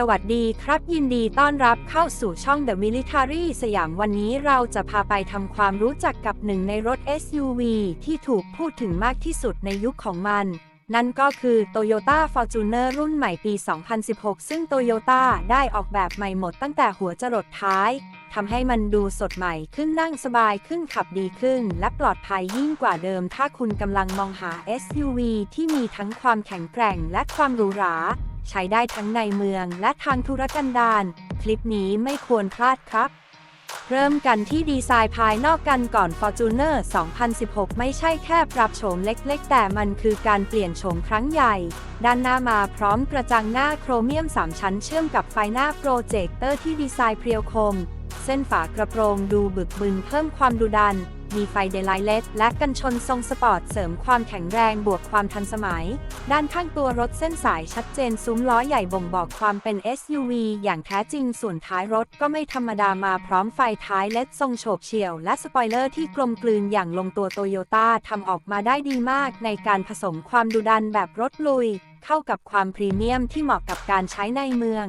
สวัสดีครับยินดีต้อนรับเข้าสู่ช่อง The Military สยามวันนี้เราจะพาไปทำความรู้จักกับหนึ่งในรถ SUV ที่ถูกพูดถึงมากที่สุดในยุคของมัน นั่นก็คือ Toyota Fortuner รุ่นใหม่ปี 2016 ซึ่ง Toyota ได้ออกแบบใหม่หมดตั้งแต่หัวจรดท้ายทำให้มันดูสดใหม่ขึ้นนั่งสบายขึ้นขับดีขึ้น และปลอดภัยยิ่งกว่าเดิม ถ้าคุณกำลังมองหา SUV ที่มีทั้งความแข็งแกร่งและความหรูหรา ใช้ได้ทั้งในเมืองและทางธุรกันดารคลิปนี้ไม่ควรพลาดครับ เริ่มกันที่ดีไซน์ภายนอกกันก่อน Fortuner 2016 ไม่ใช่แค่ปรับโฉมเล็กๆ แต่มันคือการเปลี่ยนโฉมครั้งใหญ่ ด้านหน้ามาพร้อมกระจังหน้าโครเมียม 3 ชั้นเชื่อมกับไฟหน้าโปรเจคเตอร์ที่ดีไซน์เพรียวคม เส้นฝากระโปรงดูบึกบึนเพิ่มความดุดัน มีไฟเดลไลท์เลดและกันชนทรงสปอร์ตเสริมความแข็งแรงบวกความทันสมัย ด้านข้างตัวรถเส้นสายชัดเจนซุ้มล้อใหญ่บ่งบอกความเป็น SUV อย่างแท้จริงส่วนท้ายรถก็ไม่ธรรมดามาพร้อมไฟท้ายเลดทรงโฉบเฉี่ยว และสปอยเลอร์ที่กลมกลืนอย่างลงตัวโตโยต้าทำออกมาได้ดีมากในการผสมความดุดันแบบรถลุย เข้ากับความพรีเมียมที่เหมาะกับการใช้ในเมือง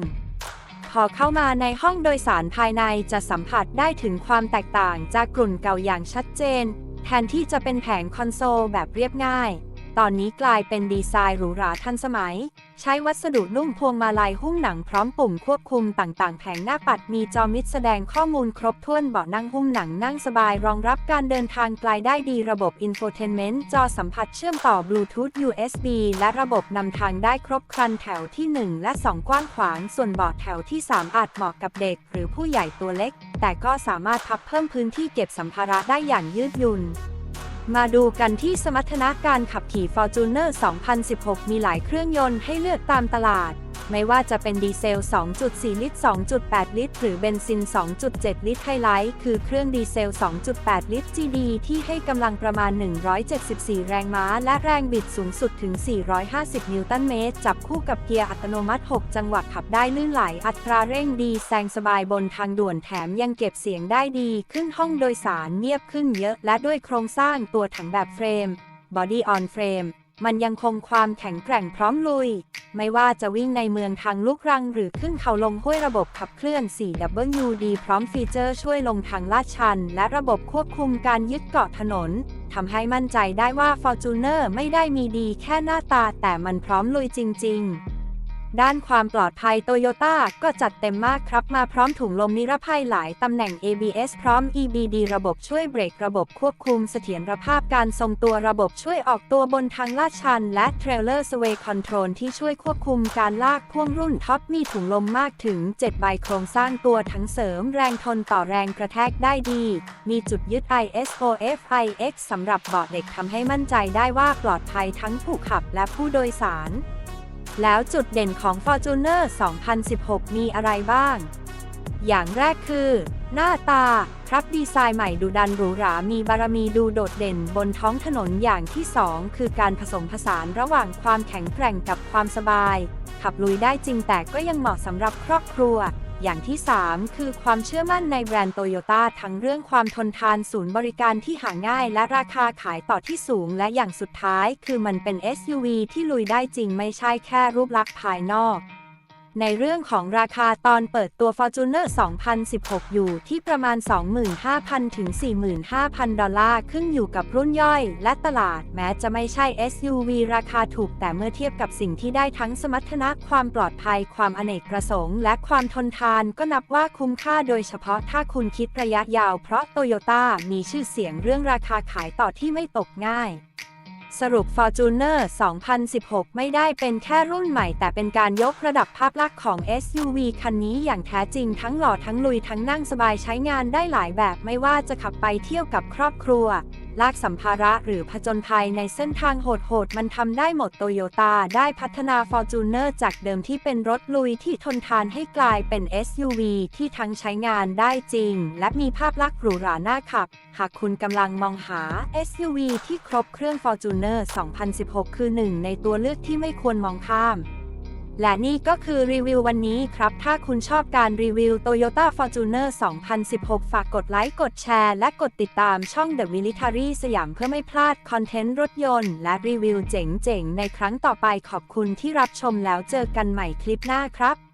พอเข้ามาในห้องโดยสารภายในจะสัมผัสได้ถึงความแตกต่างจากกลุ่นเก่าอย่างชัดเจน แทนที่จะเป็นแผงคอนโซลแบบเรียบง่าย ตอนนี้กลายเป็นดีไซน์หรูหราทันสมัย ใช้วัสดุนุ่มพวงมาลัยหุ้มหนังพร้อมปุ่มควบคุมต่างๆ แผงหน้าปัดมีจอมิดแสดงข้อมูลครบถ้วนเบาะนั่งหุ้มหนังนั่งสบายรองรับการเดินทางไกลได้ดีระบบ Infotainment จอสัมผัสเชื่อมต่อบลูทูธ USB และระบบนำทางได้ครบครันแถวที่ 1 และ 2 กว้างขวาง ส่วนเบาะแถวที่ 3 อาจเหมาะกับเด็ก หรือผู้ใหญ่ตัวเล็ก แต่ก็สามารถพับเพิ่มพื้นที่เก็บสัมภาระได้อย่างยืดหยุ่น มาดูกันที่สมรรถนะการขับขี่ Fortuner 2016 มีหลายเครื่องยนต์ให้เลือกตามตลาด ไม่ว่าจะเป็นดีเซล 2.4 ลิตร 2.8 ลิตร หรือเบนซิน 2.7 ลิตรไฮไลท์คือเครื่องดีเซล 2.8 ลิตร GD ที่ให้กำลังประมาณ 174 แรงม้า และแรงบิดสูงสุดถึง 450 นิวตันเมตร จับคู่กับเกียร์อัตโนมัติ 6 จังหวะขับได้ลื่นไหล อัตราเร่งดีแซงสบายบนทางด่วนแถมยังเก็บเสียงได้ดี ขึ้นห้องโดยสารเงียบขึ้นเยอะ และด้วยโครงสร้างตัวถังแบบเฟรม Body on Frame มันยังคงความแข็งแกร่งพร้อมลุย ไม่ว่าจะวิ่งในเมืองทางลูกรัง หรือขึ้นเขาลงห้วยระบบขับเคลื่อน 4WD พร้อมฟีเจอร์ช่วยลงทางลาดชัน และระบบควบคุมการยึดเกาะถนนทำให้มั่นใจได้ว่า Fortuner ไม่ได้มีดีแค่หน้าตาแต่มันพร้อมลุยจริง ๆ ด้านความปลอดภัยโตโยต้าก็จัดเต็มมากครับมาพร้อมถุงลมนิรภัยหลายตำแหน่ง ABS พร้อม EBD ระบบช่วยเบรกระบบควบคุมเสถียรภาพการทรงตัวระบบช่วยออกตัวบนทางลาดชัน และ Trailer Sway Control ที่ช่วยควบคุมการลากพ่วงรุ่นท็อปมีถุงลมมากถึง 7 ใบโครงสร้างตัวทั้งเสริมแรงทนต่อแรงกระแทกได้ดี มีจุดยึด ISOFIX สำหรับเบาะเด็กทำให้มั่นใจได้ว่าปลอดภัยทั้งผู้ขับและผู้โดยสาร แล้วจุดเด่นของ Fortuner 2016 มีอะไรบ้าง อย่างแรกคือ หน้าตา ครับดีไซน์ใหม่ดูดันหรูหรา มีบารมีดูโดดเด่นบนท้องถนนอย่างที่ 2 คือการผสมผสานระหว่างความแข็งแกร่งกับความสบาย ขับลุยได้จริงแต่ก็ยังเหมาะสำหรับครอบครัว อย่างที่ 3 คือความเชื่อมั่นในแบรนด์โตโยต้าทั้งเรื่องความทนทานศูนย์บริการที่หาง่าย และราคาขายต่อที่สูง และอย่างสุดท้าย คือมันเป็น SUV ที่ลุยได้จริงไม่ใช่แค่รูปลักษณ์ภายนอก ในเรื่องของราคาตอนเปิดตัว Fortuner 2016 อยู่ที่ประมาณ 25,000 ถึง 45,000 ดอลลาร์ ขึ้นอยู่กับรุ่นย่อย และตลาด แม้จะไม่ใช่ SUV ราคาถูกแต่เมื่อเทียบกับสิ่งที่ได้ทั้งสมรรถนะความปลอดภัย ความอเนกประสงค์ และความทนทานก็นับว่าคุ้มค่าโดยเฉพาะถ้าคุณคิดระยะยาวเพราะโตโยต้ามีชื่อเสียงเรื่องราคาขายต่อที่ไม่ตกง่าย สรุป Fortuner 2016 ไม่ได้เป็นแค่รุ่นใหม่ แต่เป็นการยกระดับภาพลักษณ์ของ SUV คันนี้อย่างแท้จริงทั้งหล่อทั้งลุยทั้งนั่งสบายใช้งานได้หลายแบบไม่ว่าจะขับไปเที่ยวกับครอบครัว ลากสัมภาระหรือผจญภัยในเส้นทางโหดๆ มันทำได้หมดโตโยต้าได้พัฒนา Fortuner จากเดิมที่เป็นรถลุยที่ทนทานให้กลายเป็น SUV ที่ทั้งใช้งานได้จริง และมีภาพลักษณ์หรูหราน่าขับ หากคุณกำลังมองหา SUV ที่ครบเครื่อง Fortuner 2016 คือหนึ่งในตัวเลือกที่ไม่ควรมองข้าม และนี่ก็คือรีวิววันนี้ครับ ถ้าคุณชอบการรีวิว Toyota Fortuner 2016 ฝากกดไลค์ กดแชร์ และกดติดตามช่อง The Military สยามเพื่อไม่พลาดคอนเทนต์รถยนต์ และรีวิวเจ๋งๆ ในครั้งต่อไปขอบคุณที่รับชมแล้วเจอกันใหม่คลิปหน้าครับ